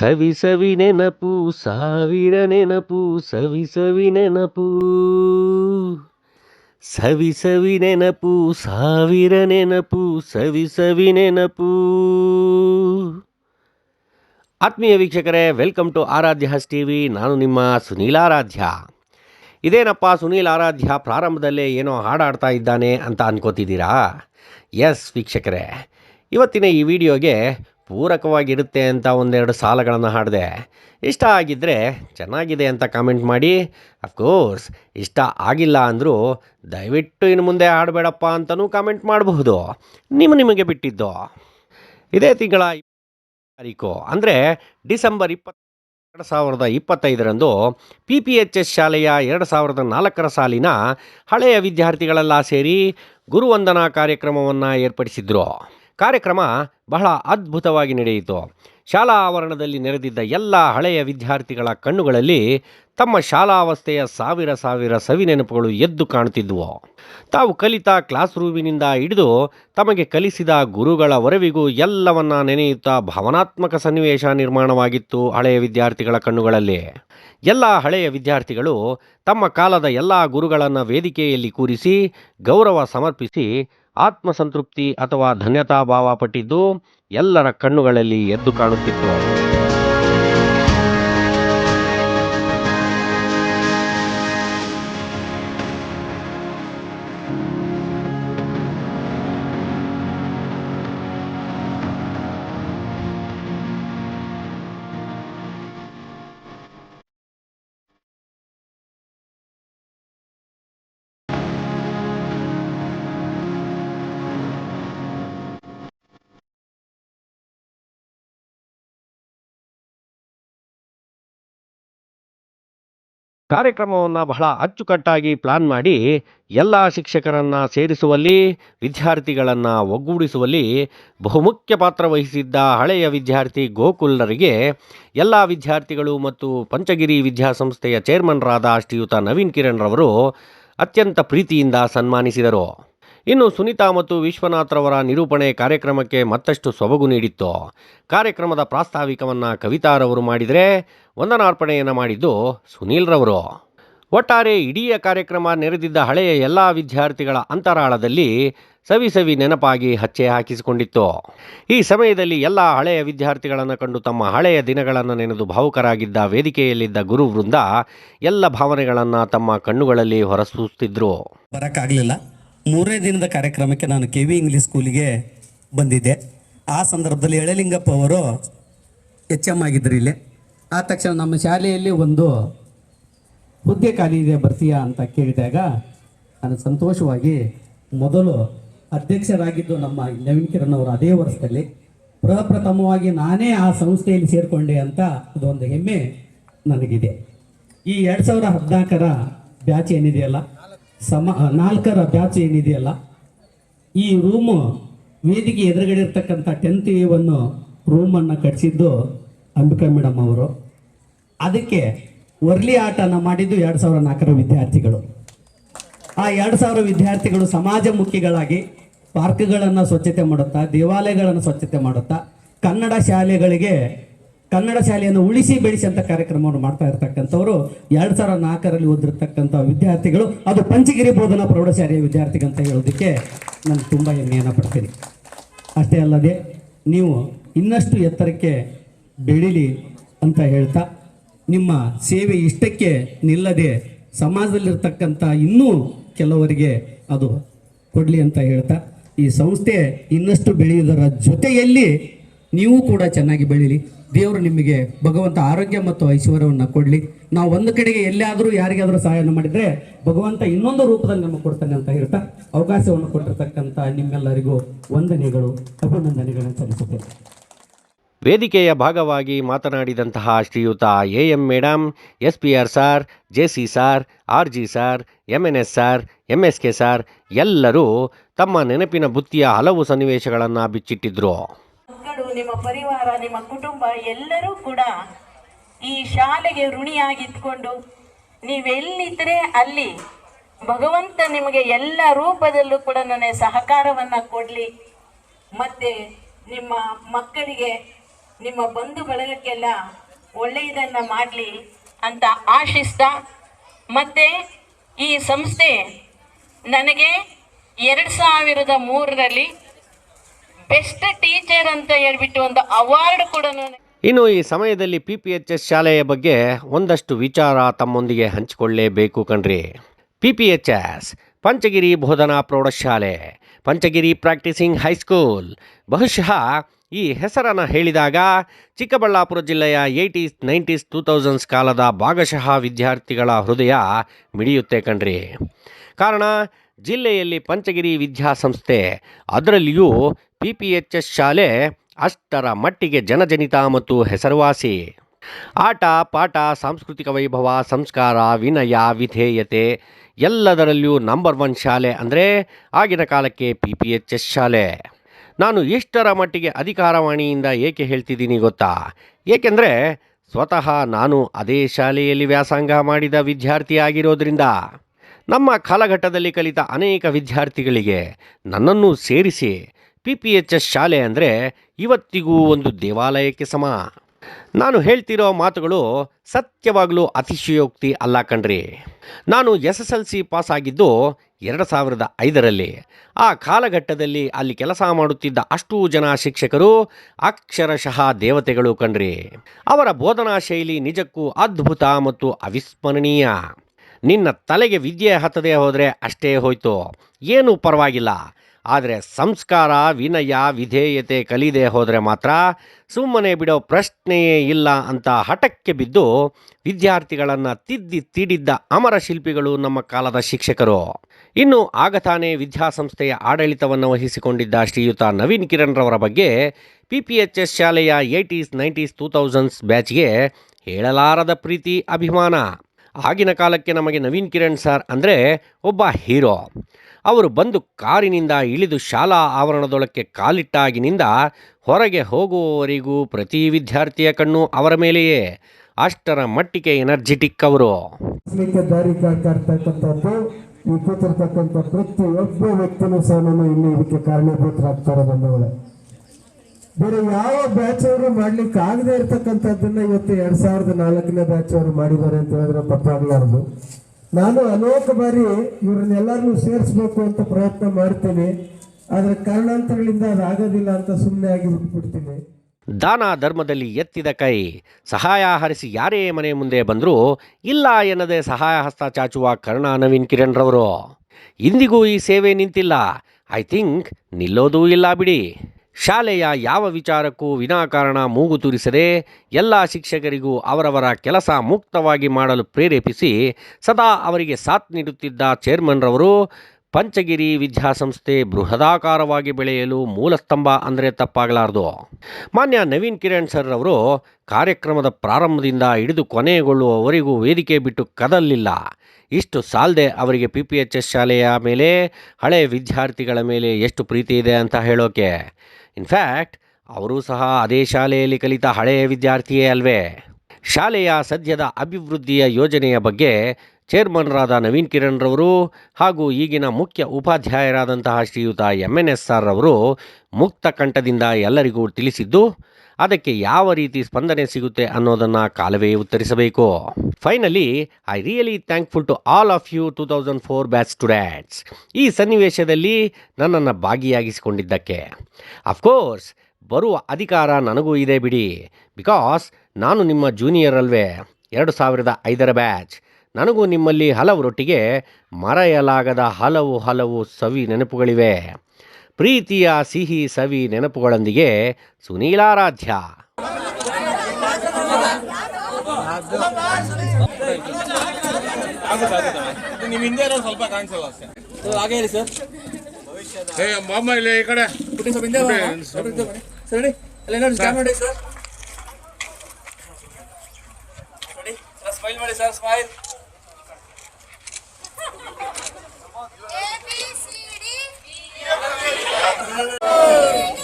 ಸವಿ ಸವಿ ನೆನಪು, ಸಾವಿರ ನೆನಪು, ಸವಿ ಸವಿ ನೆನಪು. ಸವಿ ಸವಿ ನೆನಪು, ಸಾವಿರ ನೆನಪು, ಸವಿ ಸವಿ ನೆನಪು. ಆತ್ಮೀಯ ವೀಕ್ಷಕರೇ, ವೆಲ್ಕಮ್ ಟು ಆರಾಧ್ಯ ಹಸ್ ಟಿ ವಿ ನಾನು ನಿಮ್ಮ ಸುನೀಲ್ ಆರಾಧ್ಯ. ಇದೇನಪ್ಪ ಸುನೀಲ್ ಆರಾಧ್ಯ? ಪ್ರಾರಂಭದಲ್ಲೇ ಏನೋ ಹಾಡಾಡ್ತಾ ಇದ್ದಾನೆ ಅಂತ ಅನ್ಕೋತಿದ್ದೀರಾ? ಎಸ್ ವೀಕ್ಷಕರೇ. ಇವತ್ತಿನ ಈ ವಿಡಿಯೋಗೆ ಪೂರಕವಾಗಿರುತ್ತೆ ಅಂತ ಒಂದೆರಡು ಸಾಲಗಳನ್ನು ಹಾಡಿದೆ, ಇಷ್ಟ ಆಗಿದ್ದರೆ ಚೆನ್ನಾಗಿದೆ ಅಂತ ಕಾಮೆಂಟ್ ಮಾಡಿ ಅಫ್ಕೋರ್ಸ್ ಇಷ್ಟ ಆಗಿಲ್ಲ ಅಂದರೂ ದಯವಿಟ್ಟು ಇನ್ನು ಮುಂದೆ ಹಾಡಬೇಡಪ್ಪ ಅಂತಲೂ ಕಾಮೆಂಟ್ ಮಾಡಬಹುದು, ನಿಮ್ಮ ನಿಮಗೆ ಬಿಟ್ಟಿದ್ದು. ಇದೇ ತಿಂಗಳ ತಾರೀಕು, ಅಂದರೆ ಡಿಸೆಂಬರ್ ಇಪ್ಪತ್ತ ಎರಡು ಸಾವಿರದ ಇಪ್ಪತ್ತೈದರಂದು ಪಿ ಪಿ ಎಚ್ ಎಸ್ ಶಾಲೆಯ ಎರಡು ಸಾವಿರದ ನಾಲ್ಕರ ಸಾಲಿನ ಹಳೆಯ ವಿದ್ಯಾರ್ಥಿಗಳೆಲ್ಲ ಸೇರಿ ಗುರುವಂದನಾ ಕಾರ್ಯಕ್ರಮವನ್ನು ಏರ್ಪಡಿಸಿದ್ರು. ಕಾರ್ಯಕ್ರಮ ಬಹಳ ಅದ್ಭುತವಾಗಿ ನಡೆಯಿತು. ಶಾಲಾ ಆವರಣದಲ್ಲಿ ನೆರೆದಿದ್ದ ಎಲ್ಲ ಹಳೆಯ ವಿದ್ಯಾರ್ಥಿಗಳ ಕಣ್ಣುಗಳಲ್ಲಿ ತಮ್ಮ ಶಾಲಾವಸ್ಥೆಯ ಸಾವಿರ ಸಾವಿರ ಸವಿ ನೆನಪುಗಳು ಎದ್ದು ಕಾಣುತ್ತಿದ್ದುವು ತಾವು ಕಲಿತ ಕ್ಲಾಸ್ ರೂಮಿನಿಂದ ಹಿಡಿದು ತಮಗೆ ಕಲಿಸಿದ ಗುರುಗಳವರೆವಿಗೂ ಎಲ್ಲವನ್ನ ನೆನೆಯುತ್ತಾ ಭಾವನಾತ್ಮಕ ಸನ್ನಿವೇಶ ನಿರ್ಮಾಣವಾಗಿತ್ತು ಹಳೆಯ ವಿದ್ಯಾರ್ಥಿಗಳ ಕಣ್ಣುಗಳಲ್ಲಿ. ಎಲ್ಲ ಹಳೆಯ ವಿದ್ಯಾರ್ಥಿಗಳು ತಮ್ಮ ಕಾಲದ ಎಲ್ಲ ಗುರುಗಳನ್ನು ವೇದಿಕೆಯಲ್ಲಿ ಕೂರಿಸಿ ಗೌರವ ಸಮರ್ಪಿಸಿ ಆತ್ಮಸಂತೃಪ್ತಿ ಅಥವಾ ಧನ್ಯತಾಭಾವ ಪಟ್ಟಿದ್ದು ಎಲ್ಲರ ಕಣ್ಣುಗಳಲ್ಲಿ ಎದ್ದು ಕಾಣುತ್ತಿತ್ತು. ಕಾರ್ಯಕ್ರಮವನ್ನು ಬಹಳ ಅಚ್ಚುಕಟ್ಟಾಗಿ ಪ್ಲಾನ್ ಮಾಡಿ ಎಲ್ಲ ಶಿಕ್ಷಕರನ್ನು ಸೇರಿಸುವಲ್ಲಿ, ವಿದ್ಯಾರ್ಥಿಗಳನ್ನು ಒಗ್ಗೂಡಿಸುವಲ್ಲಿ ಬಹುಮುಖ್ಯ ಪಾತ್ರ ವಹಿಸಿದ್ದ ಹಳೆಯ ವಿದ್ಯಾರ್ಥಿ ಗೋಕುಲರಿಗೆ ಎಲ್ಲ ವಿದ್ಯಾರ್ಥಿಗಳು ಮತ್ತು ಪಂಚಗಿರಿ ವಿದ್ಯಾಸಂಸ್ಥೆಯ ಚೇರ್ಮನ್ರಾದ ಶ್ರೀಯುತ ನವೀನ್ ಕಿರಣ್ ರವರು ಅತ್ಯಂತ ಪ್ರೀತಿಯಿಂದ ಸನ್ಮಾನಿಸಿದರು. ಇನ್ನು ಸುನೀತಾ ಮತ್ತು ವಿಶ್ವನಾಥ್ರವರ ನಿರೂಪಣೆ ಕಾರ್ಯಕ್ರಮಕ್ಕೆ ಮತ್ತಷ್ಟು ಸೊಬಗು ನೀಡಿತ್ತು. ಕಾರ್ಯಕ್ರಮದ ಪ್ರಾಸ್ತಾವಿಕವನ್ನು ಕವಿತಾರವರು ಮಾಡಿದರೆ ವಂದನಾರ್ಪಣೆಯನ್ನು ಮಾಡಿದ್ದು ಸುನೀಲ್ರವರು ಒಟ್ಟಾರೆ ಇಡೀ ಕಾರ್ಯಕ್ರಮ ನೆರೆದಿದ್ದ ಹಳೆಯ ಎಲ್ಲ ವಿದ್ಯಾರ್ಥಿಗಳ ಅಂತರಾಳದಲ್ಲಿ ಸವಿ ಸವಿ ನೆನಪಾಗಿ ಹಚ್ಚೆ ಹಾಕಿಸಿಕೊಂಡಿತ್ತು. ಈ ಸಮಯದಲ್ಲಿ ಎಲ್ಲ ಹಳೆಯ ವಿದ್ಯಾರ್ಥಿಗಳನ್ನು ಕಂಡು ತಮ್ಮ ಹಳೆಯ ದಿನಗಳನ್ನು ನೆನೆದು ಭಾವುಕರಾಗಿದ್ದ ವೇದಿಕೆಯಲ್ಲಿದ್ದ ಗುರು ವೃಂದ ಎಲ್ಲ ಭಾವನೆಗಳನ್ನು ತಮ್ಮ ಕಣ್ಣುಗಳಲ್ಲಿ ಹೊರಸೂಸುತ್ತಿದ್ದರು ಬರೋಕ್ಕಾಗಲಿಲ್ಲ. ಮೂರನೇ ದಿನದ ಕಾರ್ಯಕ್ರಮಕ್ಕೆ ನಾನು ಕೆ ವಿ ಇಂಗ್ಲೀಷ್ ಸ್ಕೂಲಿಗೆ ಬಂದಿದ್ದೆ. ಆ ಸಂದರ್ಭದಲ್ಲಿ ಎಳಲಿಂಗಪ್ಪ ಅವರು ಎಚ್ ಎಂ ಆಗಿದ್ದರು ಇಲ್ಲಿ. ಆದ ತಕ್ಷಣ ನಮ್ಮ ಶಾಲೆಯಲ್ಲಿ ಒಂದು ಹುದ್ದೆ ಖಾಲಿ ಇದೆ, ಬರ್ತೀಯಾ ಅಂತ ಕೇಳಿದಾಗ ನಾನು ಸಂತೋಷವಾಗಿ ಮೊದಲು ಅಧ್ಯಕ್ಷರಾಗಿದ್ದು ನಮ್ಮ ನವೀನ್ ಕಿರಣ್ ಅವರು ಅದೇ ವರ್ಷದಲ್ಲಿ. ಪ್ರಪ್ರಥಮವಾಗಿ ನಾನೇ ಆ ಸಂಸ್ಥೆಯಲ್ಲಿ ಸೇರಿಕೊಂಡೆ ಅಂತ ಅದೊಂದು ಹೆಮ್ಮೆ ನನಗಿದೆ. ಈ ಎರಡು ಸಾವಿರ ಹದಿನಾಲ್ಕರ ಬ್ಯಾಚ್ ಏನಿದೆಯಲ್ಲ ಸಮ ನಾಲ್ಕರ ಬ್ಯಾಚ್ ಏನಿದೆಯಲ್ಲ, ಈ ರೂಮು ವೇದಿಕೆ ಎದುರುಗಡೆ ಇರ್ತಕ್ಕಂಥ ಟೆಂತ್ ಎವನ್ನು ರೂಮನ್ನು ಕಟ್ಟಿಸಿದ್ದು ಅಂಬಿಕಾ ಮೇಡಮ್ ಅವರು. ಅದಕ್ಕೆ ವರ್ಲಿ ಆಟನ ಮಾಡಿದ್ದು ಎರಡು ಸಾವಿರ ನಾಲ್ಕರ ವಿದ್ಯಾರ್ಥಿಗಳು. ಆ ಎರಡು ಸಾವಿರ ವಿದ್ಯಾರ್ಥಿಗಳು ಸಮಾಜಮುಖಿಗಳಾಗಿ ಪಾರ್ಕ್ಗಳನ್ನು ಸ್ವಚ್ಛತೆ ಮಾಡುತ್ತಾ, ದೇವಾಲಯಗಳನ್ನು ಸ್ವಚ್ಛತೆ ಮಾಡುತ್ತಾ, ಕನ್ನಡ ಶಾಲೆಗಳಿಗೆ ಕನ್ನಡ ಶಾಲೆಯನ್ನು ಉಳಿಸಿ ಬೆಳೆಸಿ ಅಂತ ಕಾರ್ಯಕ್ರಮವನ್ನು ಮಾಡ್ತಾ ಇರ್ತಕ್ಕಂಥವ್ರು ಎರಡು ಸಾವಿರ ನಾಲ್ಕರಲ್ಲಿ ಓದಿರ್ತಕ್ಕಂಥ ವಿದ್ಯಾರ್ಥಿಗಳು, ಅದು ಪಂಚಗಿರಿ ಬೋಧನಾ ಪ್ರೌಢಶಾಲೆಯ ವಿದ್ಯಾರ್ಥಿಗಂತ ಹೇಳೋದಕ್ಕೆ ನಾನು ತುಂಬ ಹೆಮ್ಮೆಯನ್ನು ಪಡ್ತೀನಿ. ಅಷ್ಟೇ ಅಲ್ಲದೆ ನೀವು ಇನ್ನಷ್ಟು ಎತ್ತರಕ್ಕೆ ಬೆಳೀಲಿ ಅಂತ ಹೇಳ್ತಾ, ನಿಮ್ಮ ಸೇವೆ ಇಷ್ಟಕ್ಕೆ ನಿಲ್ಲದೆ ಸಮಾಜದಲ್ಲಿರ್ತಕ್ಕಂಥ ಇನ್ನೂ ಕೆಲವರಿಗೆ ಅದು ಕೊಡಲಿ ಅಂತ ಹೇಳ್ತಾ, ಈ ಸಂಸ್ಥೆ ಇನ್ನಷ್ಟು ಬೆಳೆಯುವುದರ ಜೊತೆಯಲ್ಲಿ ನೀವು ಕೂಡ ಚೆನ್ನಾಗಿ ಬೆಳೀಲಿ. ದೇವರು ನಿಮಗೆ ಭಗವಂತ ಆರೋಗ್ಯ ಮತ್ತು ಐಶ್ವರ್ಯವನ್ನು ಕೊಡಲಿ. ನಾವು ಒಂದು ಕಡೆಗೆ ಎಲ್ಲಿಯಾದರೂ ಯಾರಿಗಾದರೂ ಸಹಾಯವನ್ನು ಮಾಡಿದರೆ ಭಗವಂತ ಇನ್ನೊಂದು ರೂಪದಲ್ಲಿ ನಮಗೆ ಕೊಡ್ತಾನೆ ಅಂತ ಹೇಳ್ತಾ ಅವಕಾಶವನ್ನು ಕೊಟ್ಟಿರ್ತಕ್ಕಂಥ ನಿಮ್ಮೆಲ್ಲರಿಗೂ ವಂದನೆಗಳು, ಅಭಿನಂದನೆಗಳನ್ನು ಸಲ್ಲಿಸುತ್ತೇನೆ. ವೇದಿಕೆಯ ಭಾಗವಾಗಿ ಮಾತನಾಡಿದಂತಹ ಶ್ರೀಯುತ A M madam S P R sir, J C sir, R G sir M N S sir M S K sir ಎಲ್ಲರೂ ತಮ್ಮ ನೆನಪಿನ ಬುತ್ತಿಯ ಹಲವು ಸನ್ನಿವೇಶಗಳನ್ನು ಬಿಚ್ಚಿಟ್ಟಿದ್ರು. ಮಕ್ಕಳು ನಿಮ್ಮ ಪರಿವಾರ, ನಿಮ್ಮ ಕುಟುಂಬ ಎಲ್ಲರೂ ಕೂಡ ಈ ಶಾಲೆಗೆ ಋಣಿಯಾಗಿದ್ಕೊಂಡು ನೀವೆಲ್ಲಿದ್ದರೆ ಅಲ್ಲಿ ಭಗವಂತ ನಿಮಗೆ ಎಲ್ಲ ರೂಪದಲ್ಲೂ ಕೂಡ ನನಗೆ ಸಹಕಾರವನ್ನು ಕೊಡಲಿ. ಮತ್ತು ನಿಮ್ಮ ಮಕ್ಕಳಿಗೆ, ನಿಮ್ಮ ಬಂಧು ಬಳಗಕ್ಕೆಲ್ಲ ಒಳ್ಳೆಯದನ್ನು ಮಾಡಲಿ ಅಂತ ಆಶಿಸ್ತಾ, ಮತ್ತು ಈ ಸಂಸ್ಥೆ ನನಗೆ ಎರಡು ಸಾವಿರದ ಮೂರರಲ್ಲಿ ಬೆಸ್ಟ್ ಟೀಚರ್ ಅಂತ ಹೇಳ್ಬಿಟ್ಟು ಒಂದು ಅವಾರ್ಡ್ ಕೂಡ ಇನ್ನು ಈ ಸಮಯದಲ್ಲಿ ಪಿ ಪಿ ಎಚ್ ಎಸ್ ಶಾಲೆಯ ಬಗ್ಗೆ ಒಂದಷ್ಟು ವಿಚಾರ ತಮ್ಮೊಂದಿಗೆ ಹಂಚಿಕೊಳ್ಳಲೇಬೇಕು ಕಣ್ರಿ. P P H S Panchagiri Bodhana ಪ್ರೌಢಶಾಲೆ, ಪಂಚಗಿರಿ ಪ್ರಾಕ್ಟೀಸಿಂಗ್ ಹೈಸ್ಕೂಲ್ ಬಹುಶಃ ಈ ಹೆಸರನ್ನು ಹೇಳಿದಾಗ ಚಿಕ್ಕಬಳ್ಳಾಪುರ ಜಿಲ್ಲೆಯ ಏಯ್ಟೀಸ್ ನೈಂಟೀಸ್ ಟೂ ತೌಸಂಡ್ಸ್ ಕಾಲದ ಭಾಗಶಃ ವಿದ್ಯಾರ್ಥಿಗಳ ಹೃದಯ ಮಿಡಿಯುತ್ತೆ ಕಣ್ರಿ. ಕಾರಣ, ಜಿಲ್ಲೆಯಲ್ಲಿ ಪಂಚಗಿರಿ ವಿದ್ಯಾಸಂಸ್ಥೆ ಅದರಲ್ಲಿಯೂ ಪಿ ಶಾಲೆ ಅಷ್ಟರ ಮಟ್ಟಿಗೆ ಜನಜನಿತ ಮತ್ತು ಹೆಸರುವಾಸಿ. ಆಟ, ಪಾಠ, ಸಾಂಸ್ಕೃತಿಕ ವೈಭವ, ಸಂಸ್ಕಾರ, ವಿನಯ, ವಿಧೇಯತೆ ಎಲ್ಲದರಲ್ಲಿಯೂ ನಂಬರ್ ಒನ್ ಶಾಲೆ ಅಂದರೆ ಆಗಿನ ಕಾಲಕ್ಕೆ ಪಿ ಪಿ ಎಚ್ ಎಸ್ ಶಾಲೆ. ನಾನು ಇಷ್ಟರ ಮಟ್ಟಿಗೆ ಅಧಿಕಾರವಾಣಿಯಿಂದ ಏಕೆ ಹೇಳ್ತಿದ್ದೀನಿ ಗೊತ್ತಾ? ಏಕೆಂದರೆ ಸ್ವತಃ ನಾನು ಅದೇ ಶಾಲೆಯಲ್ಲಿ ವ್ಯಾಸಂಗ ಮಾಡಿದ ವಿದ್ಯಾರ್ಥಿಯಾಗಿರೋದ್ರಿಂದ ನಮ್ಮ ಕಾಲಘಟ್ಟದಲ್ಲಿ ಕಲಿತ ಅನೇಕ ವಿದ್ಯಾರ್ಥಿಗಳಿಗೆ ನನ್ನನ್ನು ಸೇರಿಸಿ ಪಿ ಪಿ ಎಚ್ ಎಸ್ ಶಾಲೆ ಅಂದರೆ ಇವತ್ತಿಗೂ ಒಂದು ದೇವಾಲಯಕ್ಕೆ ಸಮ. ನಾನು ಹೇಳ್ತಿರೋ ಮಾತುಗಳು ಸತ್ಯವಾಗಲೂ ಅತಿಶಯೋಕ್ತಿ ಅಲ್ಲ ಕಣ್ರಿ. ನಾನು S S L C pass ಆಗಿದ್ದು ಎರಡು ಸಾವಿರದ ಐದರಲ್ಲಿ. ಆ ಕಾಲಘಟ್ಟದಲ್ಲಿ ಅಲ್ಲಿ ಕೆಲಸ ಮಾಡುತ್ತಿದ್ದ ಅಷ್ಟೂ ಜನ ಶಿಕ್ಷಕರು, ಅಕ್ಷರಶಃ ದೇವತೆಗಳು ಕಣ್ರಿ. ಅವರ ಬೋಧನಾ ಶೈಲಿ ನಿಜಕ್ಕೂ ಅದ್ಭುತ ಮತ್ತು ಅವಿಸ್ಮರಣೀಯ. ನಿನ್ನ ತಲೆಗೆ ವಿದ್ಯೆ ಹತ್ತದೇ ಹೋದರೆ ಅಷ್ಟೇ ಹೋಯ್ತು. ಏನೂ ಪರವಾಗಿಲ್ಲ. ಆದರೆ ಸಂಸ್ಕಾರ, ವಿನಯ, ವಿಧೇಯತೆ ಕಲಿದೆ ಹೋದರೆ ಮಾತ್ರ ಸುಮ್ಮನೆ ಬಿಡೋ ಪ್ರಶ್ನೆಯೇ ಇಲ್ಲ ಅಂತ ಹಠಕ್ಕೆ ಬಿದ್ದು ವಿದ್ಯಾರ್ಥಿಗಳನ್ನು ತಿದ್ದಿ ತೀಡಿದ್ದ ಅಮರ ಶಿಲ್ಪಿಗಳು ನಮ್ಮ ಕಾಲದ ಶಿಕ್ಷಕರು. ಇನ್ನು ಆಗ ತಾನೇ ವಿದ್ಯಾಸಂಸ್ಥೆಯ ಆಡಳಿತವನ್ನು ವಹಿಸಿಕೊಂಡಿದ್ದ ಶ್ರೀಯುತ ನವೀನ್ ಕಿರಣ್ ರವರ ಬಗ್ಗೆ ಪಿ ಪಿ ಎಚ್ ಎಸ್ ಶಾಲೆಯ ಏಯ್ಟೀಸ್, ನೈಂಟೀಸ್, ಟೂ ತೌಸಂಡ್ಸ್ ಬ್ಯಾಚ್ಗೆ ಹೇಳಲಾರದ ಪ್ರೀತಿ, ಅಭಿಮಾನ. ಆಗಿನ ಕಾಲಕ್ಕೆ ನಮಗೆ ನವೀನ್ ಕಿರಣ್ ಸರ್ ಅಂದರೆ ಒಬ್ಬ ಹೀರೋ. ಅವರು ಬಂದು ಕಾರಿನಿಂದ ಇಳಿದು ಶಾಲಾ ಆವರಣದೊಳಕ್ಕೆ ಕಾಲಿಟ್ಟಾಗಿನಿಂದ ಹೊರಗೆ ಹೋಗುವವರೆಗೂ ಪ್ರತಿ ವಿದ್ಯಾರ್ಥಿಯ ಕಣ್ಣು ಅವರ ಮೇಲೆಯೇ. ಅಷ್ಟರ ಮಟ್ಟಿಗೆ ಎನರ್ಜೆಟಿಕ್ ಅವರು. ಪ್ರತಿಯೊಬ್ಬ ವ್ಯಕ್ತಿನೂ ಸಹ ಇಲ್ಲಿ ಇದಕ್ಕೆ ಕಾರಣೀಭೂತರಾಗ್ತಾರೆ ಬಂದವಳೆ ಬೇರೆ ಯಾವ ಬ್ಯಾಚ್ ಅವರು ಮಾಡ್ಲಿಕ್ಕೆ ಆಗದೆ ಇರ್ತಕ್ಕಂಥದ್ದನ್ನ ಇವತ್ತು ಎರಡ್ ಸಾವಿರದ ನಾಲ್ಕನೇ ಬ್ಯಾಚ್ ಅವರು ಮಾಡಿದ್ದಾರೆ ಅಂತ ಹೇಳಿದ್ರೆ ತಪ್ಪಾಗ್ಲಾರ್ದು. ನಾನು ಅನೇಕ ಬಾರಿ ಇವ್ರನ್ನೆಲ್ಲರನ್ನೂ ಸೇರಿಸ್ಬೇಕು ಅಂತ ಪ್ರಯತ್ನ ಮಾಡ್ತೀನಿ. ಆದ್ರೆ ಕಾರಣಾಂತರಗಳಿಂದ ಅದಾಗೋದಿಲ್ಲ ಅಂತ ಸುಮ್ಮನೆ ಆಗಿ ಬಿಟ್ಬಿಡ್ತೀನಿ. ದಾನ ಧರ್ಮದಲ್ಲಿ ಎತ್ತಿದ ಕೈ, ಸಹಾಯ ಹರಿಸಿ ಯಾರೇ ಮನೆ ಮುಂದೆ ಬಂದರೂ ಇಲ್ಲ ಎನ್ನದೆ ಸಹಾಯ ಹಸ್ತ ಚಾಚುವ ಕರ್ಣ ನವೀನ್ ಕಿರಣ್ ರವರು ಇಂದಿಗೂ ಈ ಸೇವೆ ನಿಂತಿಲ್ಲ. ಐ ಥಿಂಕ್ ನಿಲ್ಲೋದೂ ಇಲ್ಲ ಬಿಡಿ. ಶಾಲೆಯ ಯಾವ ವಿಚಾರಕ್ಕೂ ವಿನಾಕಾರಣ ಮೂಗು ತೂರಿಸದೆ ಎಲ್ಲ ಶಿಕ್ಷಕರಿಗೂ ಅವರವರ ಕೆಲಸ ಮುಕ್ತವಾಗಿ ಮಾಡಲು ಪ್ರೇರೇಪಿಸಿ ಸದಾ ಅವರಿಗೆ ಸಾಥ್ ನೀಡುತ್ತಿದ್ದ ಚೇರ್ಮನ್ರವರು ಪಂಚಗಿರಿ ವಿದ್ಯಾಸಂಸ್ಥೆ ಬೃಹದಾಕಾರವಾಗಿ ಬೆಳೆಯಲು ಮೂಲಸ್ತಂಭ ಅಂದರೆ ತಪ್ಪಾಗಲಾರದು. ಮಾನ್ಯ ನವೀನ್ ಕಿರಣ್ ಸರ್ ಅವರು ಕಾರ್ಯಕ್ರಮದ ಪ್ರಾರಂಭದಿಂದ ಹಿಡಿದು ಕೊನೆಗೊಳ್ಳುವವರೆಗೂ ವೇದಿಕೆ ಬಿಟ್ಟು ಕದಲಿಲ್ಲ. ಇಷ್ಟು ಸಾಲದೆ ಅವರಿಗೆ ಪಿ ಪಿ ಎಚ್ ಎಸ್ ಶಾಲೆಯ ಮೇಲೆ ಹಳೆ ವಿದ್ಯಾರ್ಥಿಗಳ ಮೇಲೆ ಎಷ್ಟು ಪ್ರೀತಿ ಇದೆ ಅಂತ ಹೇಳೋಕೆ. ಇನ್ಫ್ಯಾಕ್ಟ್ ಅವರೂ ಸಹ ಅದೇ ಶಾಲೆಯಲ್ಲಿ ಕಲಿತ ಹಳೆಯ ವಿದ್ಯಾರ್ಥಿಯೇ ಅಲ್ವೇ. ಶಾಲೆಯ ಸದ್ಯದ ಅಭಿವೃದ್ಧಿಯ ಯೋಜನೆಯ ಬಗ್ಗೆ ಚೇರ್ಮನ್ರಾದ ನವೀನ್ ಕಿರಣ್ ರವರು ಹಾಗೂ ಈಗಿನ ಮುಖ್ಯ ಉಪಾಧ್ಯಾಯರಾದಂತಹ ಶ್ರೀಯುತ ಎಂ ಎನ್ ಎಸ್ ಆರ್ ರವರು ಮುಕ್ತ ಕಂಠದಿಂದ ಎಲ್ಲರಿಗೂ ತಿಳಿಸಿದ್ದು ಅದಕ್ಕೆ ಯಾವ ರೀತಿ ಸ್ಪಂದನೆ ಸಿಗುತ್ತೆ ಅನ್ನೋದನ್ನು ಕಾಲವೇ ಉತ್ತರಿಸಬೇಕು. Finally I really thankful to all of you two thousand four batch students ಈ ಸನ್ನಿವೇಶದಲ್ಲಿ ನನ್ನನ್ನು ಭಾಗಿಯಾಗಿಸಿಕೊಂಡಿದ್ದಕ್ಕೆ. ಅಫ್ಕೋರ್ಸ್ ಬರುವ ಅಧಿಕಾರ ನನಗೂ ಇದೆ ಬಿಡಿ. ಬಿಕಾಸ್ ನಾನು ನಿಮ್ಮ ಜೂನಿಯರ್ ಅಲ್ವೇ. ಎರಡು ಸಾವಿರದ ಐದರ ಬ್ಯಾಚ್ ನನಗೂ ನಿಮ್ಮಲ್ಲಿ ಹಲವರೊಟ್ಟಿಗೆ ಮರೆಯಲಾಗದ ಹಲವು ಹಲವು ಸವಿ ನೆನಪುಗಳಿವೆ. ಪ್ರೀತಿಯ ಸಿಹಿ ಸವಿ ನೆನಪುಗಳೊಂದಿಗೆ ಸುನೀಲಾರಾಧ್ಯ. ಸ್ಮೈಲ್ ಮಾಡಿ ಸರ್. ಸ್ವಲ್ಪ Woo!